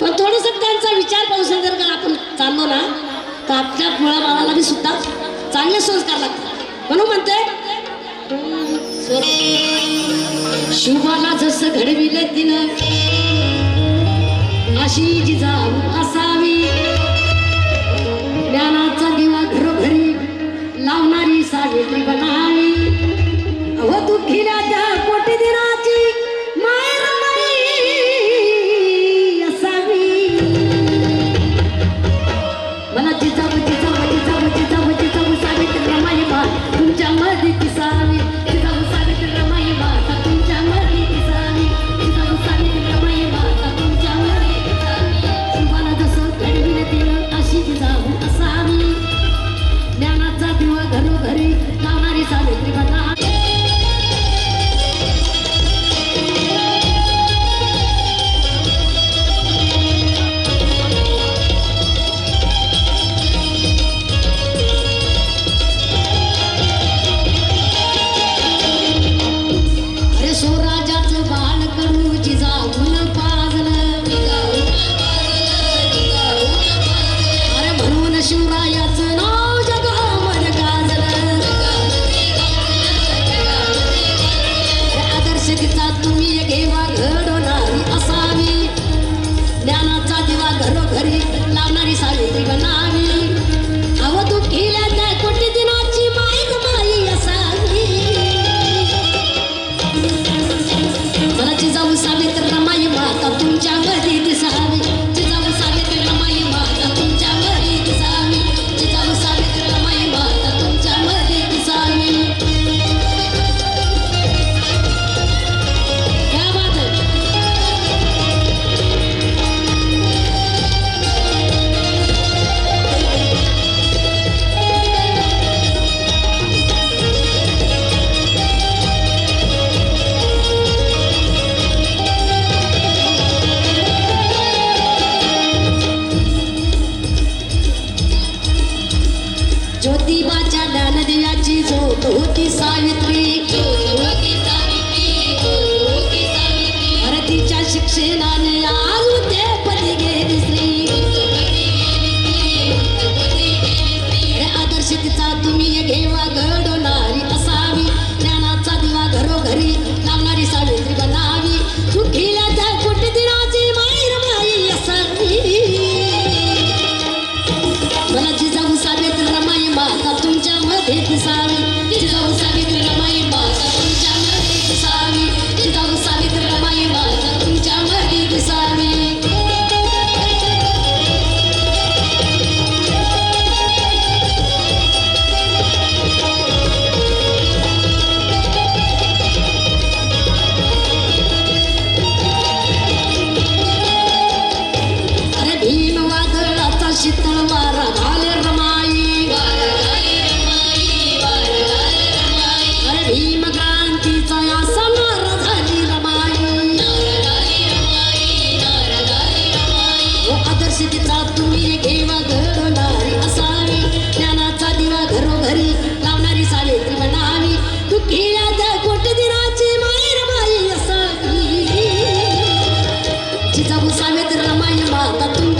पण थोडस त्यांचा विचार पावसा जर का आपण चाललो ना तर आपल्या मुळाबाळाला बी सुद्धा चांगले संस्कार लागतात. म्हणून म्हणते शुभाला जसं घडविले तिनं अशी जिजाऊ असावी. ज्ञानाचा दिवा घरोघरी लावणारी सावित्री तुमच्या मधी আশেখ তা তুমি Canta tú.